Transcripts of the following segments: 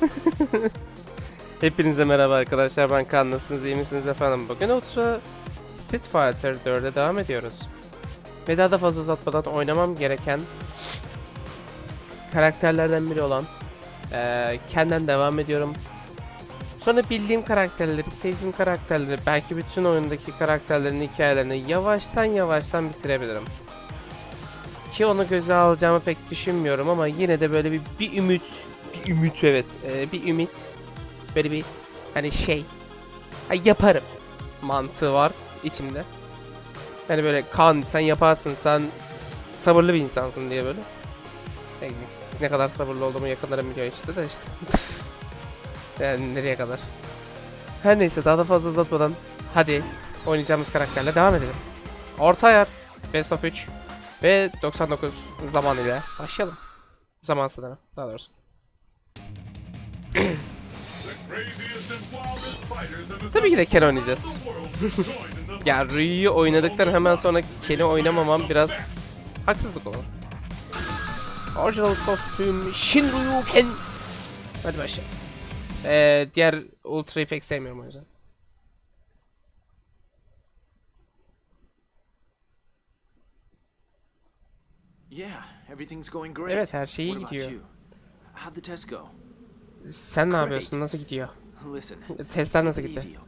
Hepinize merhaba arkadaşlar. Ben Kaan. Nasılsınız? İyi misiniz efendim? Bugün Ultra Street Fighter 4'e devam ediyoruz. Ve daha da fazla uzatmadan oynamam gereken karakterlerden biri olan eee Ken'den devam ediyorum. Sonra bildiğim karakterleri sevdiğim karakterleri belki bütün oyundaki karakterlerin hikayelerini yavaştan yavaştan bitirebilirim ki onu göze alacağımı pek düşünmüyorum ama yine de böyle bir, bir ümit bir ümit evet eee, bir ümit böyle bir hani şey ha, yaparım mantığı var içimde. Hani böyle kan sen yaparsın sen sabırlı bir insansın diye böyle. Yani ne kadar sabırlı olduğumu yakınlarım biliyor işte de işte. yani nereye kadar. Her neyse daha da fazla uzatmadan hadi oynayacağımız karakterle devam edelim. Orta ayar Best of 3 ve 99 zaman ile başlayalım. Zamansız deme daha doğrusu. Tabii ki de Ken oynayacağız. ya Ryu'yu oynadıktan hemen sonra Ken'i oynamamam biraz haksızlık olur. Original kostüm Shinryu Ken. Hadi başlayalım. Ee, diğer Ultra'yı pek sevmiyorum o yüzden. Yeah, everything's going great. Evet her şey iyi gidiyor. How'd the test go? Sen ne yapıyorsun? Nasıl gidiyor? Listen, Testler nasıl gitti?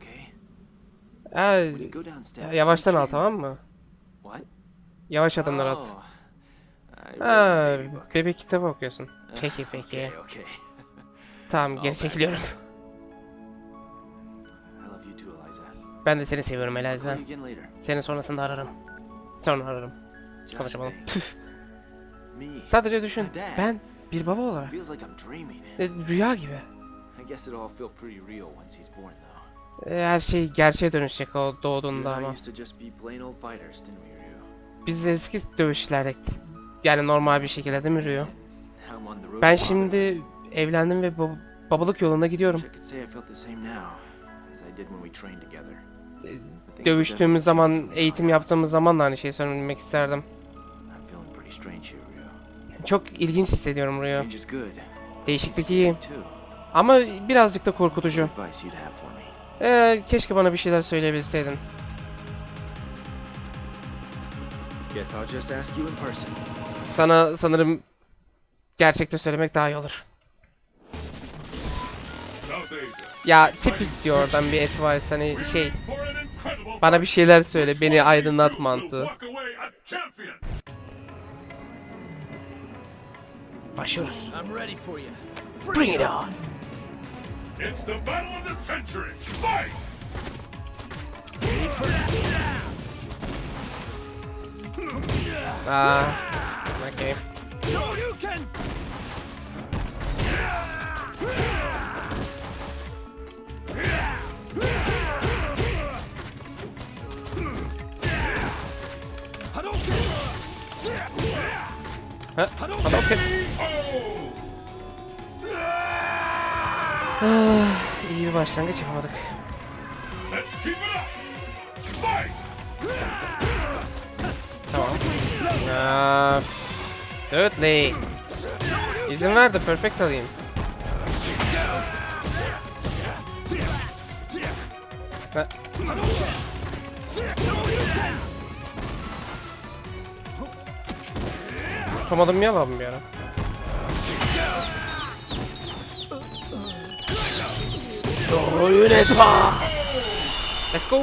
ya- yavaştan al tamam mı? What? Yavaş adımlar at. Oh, Ha, bebek kitabı okuyorsun. Peki peki. Tamam geri çekiliyorum. I love you too, Eliza. Ben de seni seviyorum Eliza. Seni sonrasında ararım. Sonra ararım. Konuşalım. Sadece düşün. Ben bir baba olarak. e, Rüya gibi. E, Her şey gerçeğe dönüşecek o doğduğunda ama. Biz eski dövüşlerdik. Yani normal bir şekilde değil mi Rüya? Ben şimdi evlendim ve bab- babalık yolunda gidiyorum. Have Dövüştüğümüz zaman, eğitim yaptığımız zaman da aynı şeyi söylemek isterdim. Çok ilginç hissediyorum Rüya. Değişiklik iyi. Ama birazcık da korkutucu. Ee, keşke bana bir şeyler söyleyebilseydin. Guess I'll just ask you in person. Sana sanırım gerçekte söylemek daha iyi olur. Ya tip istiyor oradan bir advice hani şey bana bir şeyler söyle beni aydınlat mantığı. Başlıyoruz. I'm ready for you. Bring it on. It's the battle of the century! Fight! Aa, okay. Ha, Hadouken. Ah, iyi bir başlangıç yapamadık. Tamam. Aa, Dudley. İzin ver de perfect alayım. Tutamadım ya lan bir ara. Oyun etma. Let's go.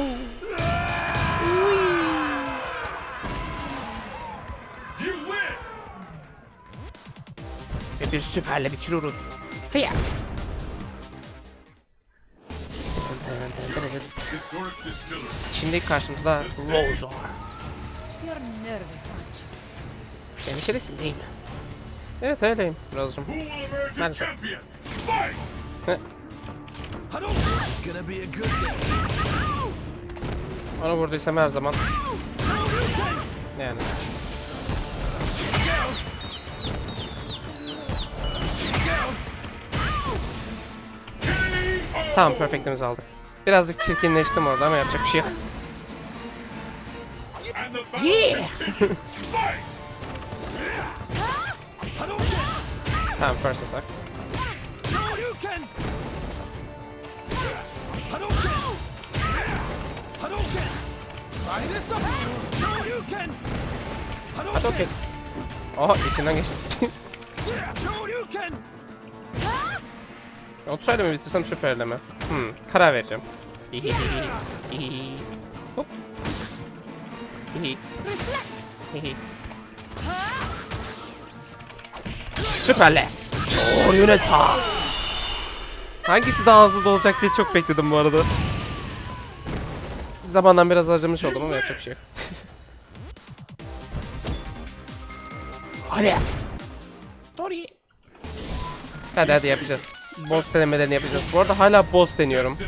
Ve bir süperle bitiriyoruz. Hıya. Şimdi karşımızda var. You're? Endişelisin değil mi? Evet öyleyim good day. Onu vurduysam her zaman. Yani. Tamam perfectimizi aldık. Birazcık çirkinleştim orada ama yapacak bir şey yok. Yeah. Tamam first attack. Hadi okey. Oha içinden geçti. Otursaydı mı bitirsem süperle mi? Hmm, karar vereceğim. Hop. Süperle. Oo yönet ha. Hangisi daha hızlı olacak diye çok bekledim bu arada. Zamandan biraz harcamış oldum ama yapacak bir şey yok. Hadi. Dori. Hadi hadi yapacağız. Boss denemelerini yapacağız. Bu arada hala boss deniyorum.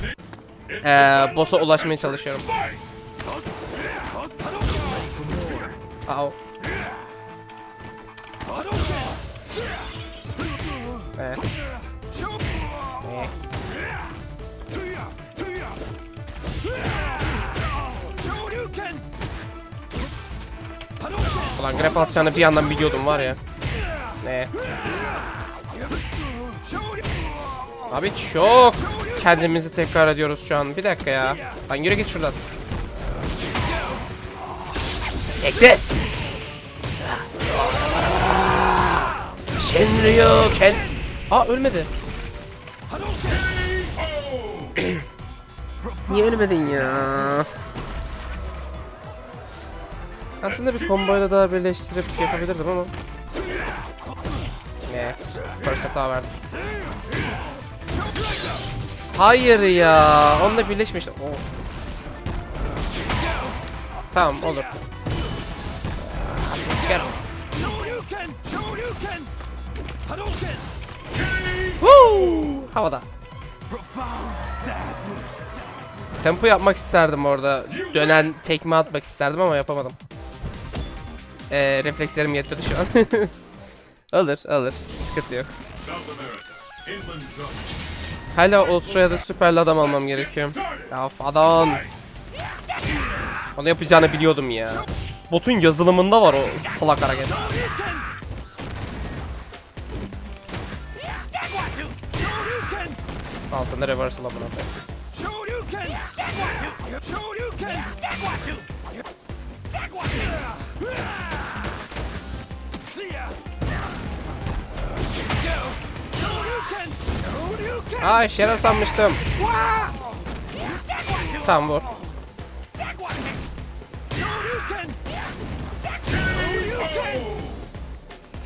Ee, boss'a ulaşmaya çalışıyorum. Au. Ulan grab atacağını bir yandan biliyordum var ya. Ne? Abi çok kendimizi tekrar ediyoruz şu an. Bir dakika ya. Lan yürü git şuradan. Take this. Shenryu Ken... Aa ölmedi. Niye ölmedin ya? Aslında bir komboyla daha birleştirip yapabilirdim ama. Ne? First hata verdim. Hayır ya. Onunla birleşmişti. Oh. Tamam olur. Gel. Woo! Havada. Sempo yapmak isterdim orada. Dönen tekme atmak isterdim ama yapamadım. Ee, reflekslerim yetmedi şu an. alır, alır. Sıkıntı yok. Hala Ultra ya da Süperli adam almam gerekiyor. Ya Fadon. Onu yapacağını biliyordum ya. Botun yazılımında var o salak hareket. Al sana reversal amına koyayım. Ay şeref sanmıştım. Tamam vur.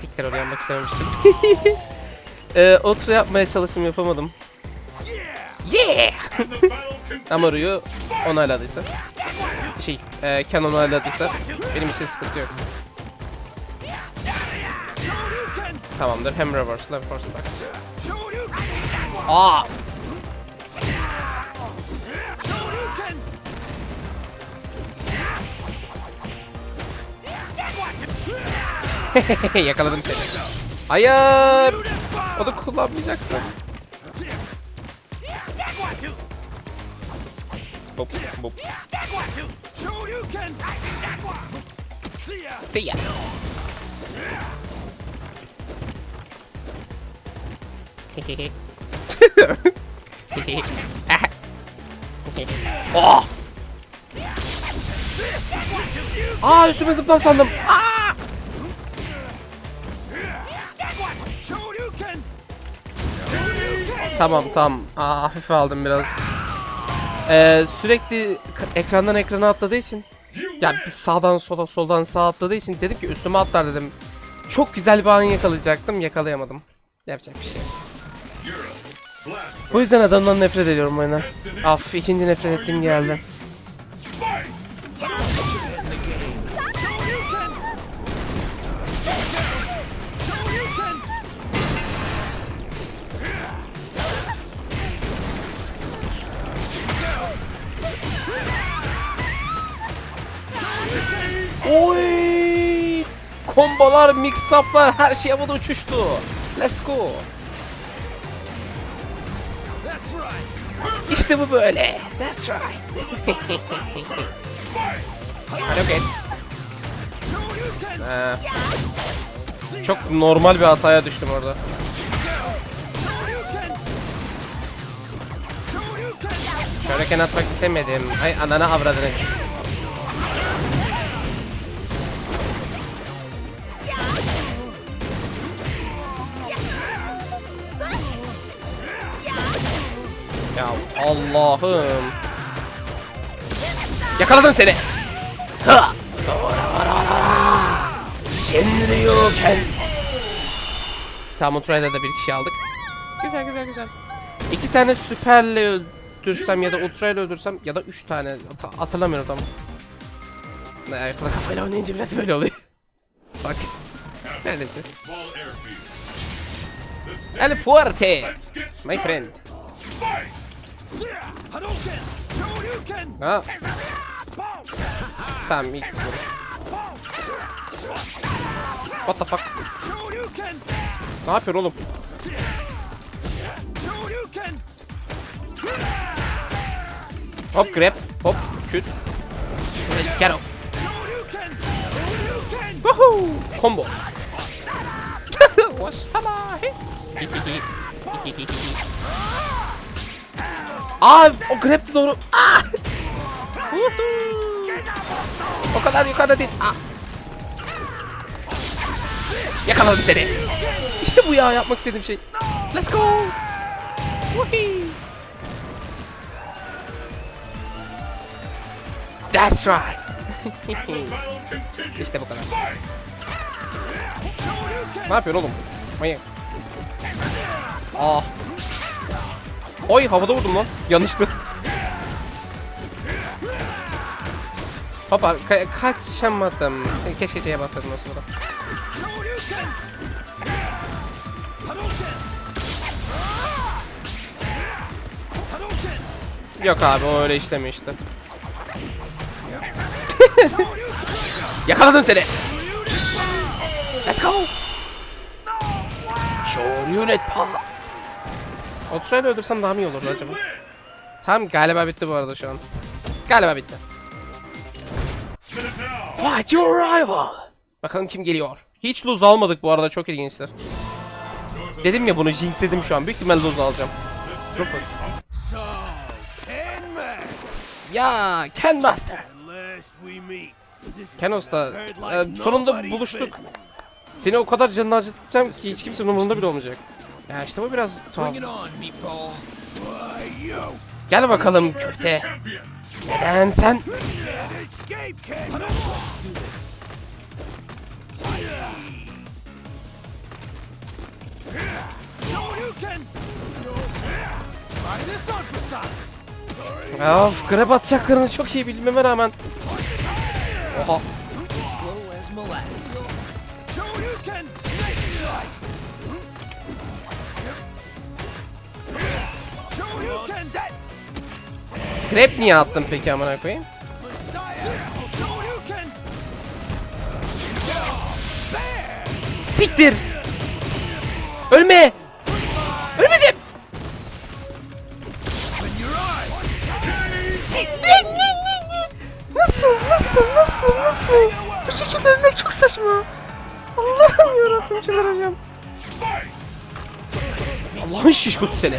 Siktir oraya yapmak istememiştim. ee, Ultra yapmaya çalıştım yapamadım. Yeah! And the battle continues. Ama Ryu onayladıysa. Şey, e, Ken onayladıysa benim için sıkıntı yok. Tamamdır. Hem reversal hem force attack. Shoryuken! Aa! Yakaladım seni. Hayır! O da kullanmayacaktı. Hop hop. See ya! Ya. oh! Aa üstüme zıplar sandım. Tamam tamam. Aa hafife aldım biraz. Ee, sürekli ekrandan ekrana atladığı için ya bir sağdan sola soldan sağa atladığı için dedim ki üstüme atlar dedim. Çok güzel bir an yakalayacaktım yakalayamadım. Yapacak bir şey. Bu yüzden adamdan nefret ediyorum oyuna. Af ikinci nefret ettiğim geldi. Oy! Kombolar, mix-up'lar her şey havada uçuştu. Let's go. İşte bu böyle. That's right. okay. Ee, çok normal bir hataya düştüm orada. Şöyle atmak istemedim. Ay anana avradını. Ya Allah'ım. Yakaladım seni. Ha! Shenryu-ken. Tamam Ultra'yla da bir kişi aldık. Güzel güzel güzel. İki tane süperle öldürsem ya da ultrayla öldürsem ya da üç tane Hat- hatırlamıyorum tam. Ne ayakla kafayla oynayınca biraz böyle oluyor. Bak. Neredeyse. El fuerte. My friend. Ha. Tamam ilk vur. What the fuck? Ne yapıyor oğlum? Hop grab. Hop. Shoryuken! Shoryuken! Woohoo! Combo. Wasala. Aa o grab de doğru. Aa! Woohoo! o kadar yukarıda değil. Aa. Yakaladım seni. İşte bu ya yapmak istediğim şey. Let's go. Woohoo! That's right. İşte bu kadar. Ne yapıyorsun oğlum? Manyak. Aa. Oy havada vurdum lan. Yanlışlıkla. Hoppa ka kaçamadım. Keşke şeye basardım o sırada. Yok abi o öyle işlemiyor işte. Yakaladım seni. Let's go. Shoryunet pa. O sırayla öldürsem daha mı iyi olurdu acaba? Tamam galiba bitti bu arada şu an. Galiba bitti. Fight your rival. Bakalım kim geliyor. Hiç lose almadık bu arada çok ilginçler. Dedim ya bunu jinxledim şu an. Büyük ihtimalle lose alacağım. Rufus. Ya Ken Master. last we meet. This is Ken Usta. heard e, sonunda buluştuk. Seni o kadar canını acıtacağım ki hiç kimsenin umurunda bile olmayacak. Ya işte bu biraz tuhaf. Gel bakalım köfte. Neden sen? Of grab atacaklarını çok iyi bilmeme rağmen. Oha. Grab niye attın peki amına koyayım? Siktir. Ölme. Ölmedim. Nasıl, nasıl, nasıl, nasıl? Bu şekilde ölmek çok saçma. Allah'ım yarabbim çıldıracağım. Allah'ın şişkosu seni.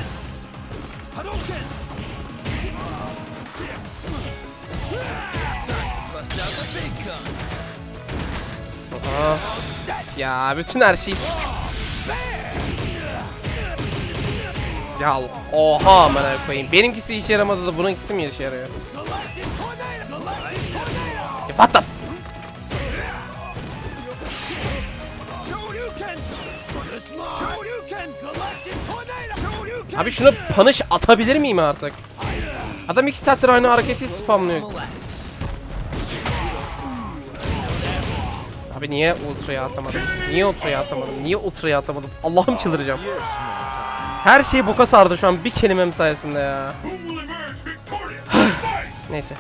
Aa, ya bütün her şey... Ya oha amına koyayım. Benimkisi işe yaramadı da bununkisi mi işe yarıyor? Tornado! What the Abi şunu punish atabilir miyim artık? Adam iki saattir aynı hareketi spamlıyor. Abi niye ultra'ya atamadım? Niye ultra'ya atamadım? Niye ultra'ya atamadım? Allah'ım çıldıracağım. Her şey boka sardı şu an bir kelimem sayesinde ya. Neyse.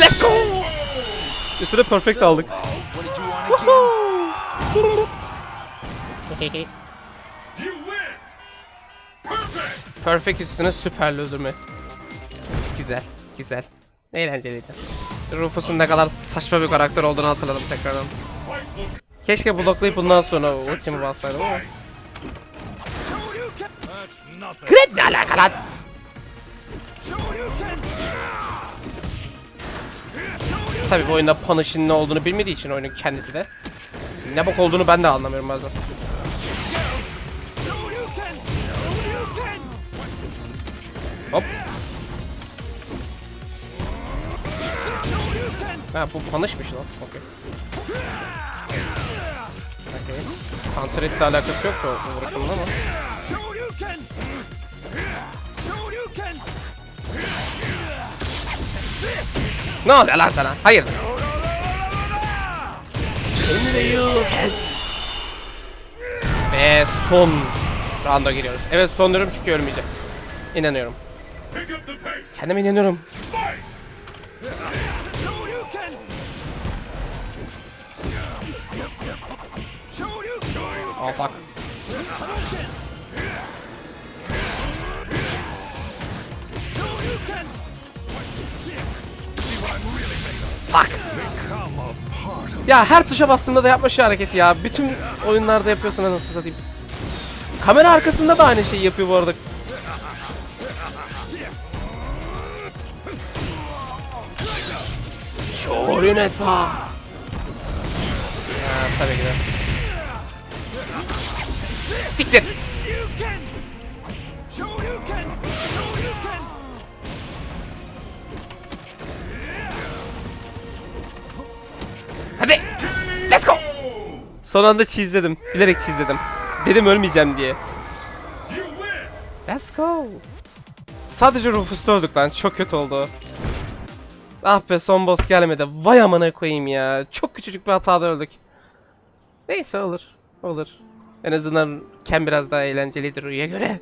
Let's go! Üstüne perfect aldık. Perfect üstüne süperli öldürme. Güzel, güzel. Eğlenceliydi. Rufus'un ne kadar saçma bir karakter olduğunu hatırladım tekrardan. Keşke bloklayıp bundan sonra ultimi bassaydım ama. Krep ne alaka lan? Tabii bu oyunda Punish'in ne olduğunu bilmediği için oyunun kendisi de. Ne bok olduğunu ben de anlamıyorum bazen. Hop. Ha bu Punish'miş lan. Okey. Counter Hit'le alakası yok bu bu vuruşumun ama. Ne oluyor lan sana? Hayır. Ve son rounda giriyoruz. Evet son diyorum çünkü ölmeyecek. İnanıyorum. Kendime inanıyorum. Oh fuck. Ya her tuşa bastığında da yapma şu hareketi ya. Bütün oyunlarda yapıyorsun anasını satayım. Kamera arkasında da aynı şeyi yapıyor bu arada. Şorin etme. Ha, tabii ki de. Siktir. Hadi. Let's go. Son anda çizledim. Bilerek çizledim. Dedim ölmeyeceğim diye. Let's go. Sadece Rufus'ta öldük lan. Çok kötü oldu. Ah be son boss gelmedi. Vay amına koyayım ya. Çok küçücük bir hatada öldük. Neyse olur. Olur. En azından Ken biraz daha eğlencelidir Ru'ya göre.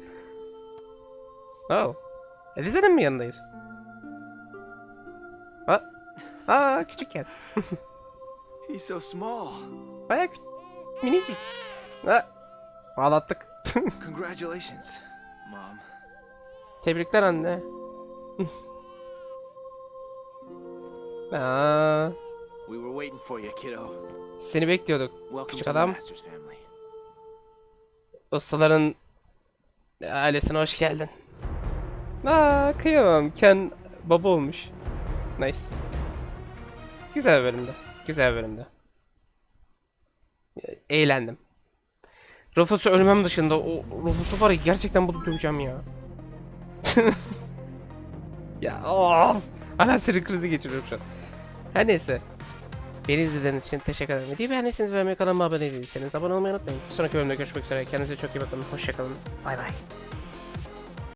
Oh. Elize'nin mi yanındayız? Ha? Aa küçük Ken. He's so small. Baya minicik. Ha. Ağlattık. Congratulations, Mom. Tebrikler anne. Aa, We were waiting for you, kiddo. seni bekliyorduk. Welcome Küçük to the adam. Ustaların ailesine hoş geldin. Aa, kıyamam. Ken baba olmuş. Nice. Güzel bölümde. Güzel bölümde. Eğlendim. Rufus'u ölmem dışında o Rufus'u var ya gerçekten bunu döveceğim ya. ya of. Sinir krizi geçiriyorum şu an. Her neyse. Beni izlediğiniz için teşekkür ederim. Videoyu beğendiyseniz beğenmeyi kanalıma abone değilseniz abone olmayı unutmayın. Bir sonraki bölümde görüşmek üzere. Kendinize çok iyi bakın. Hoşçakalın. Bay bay.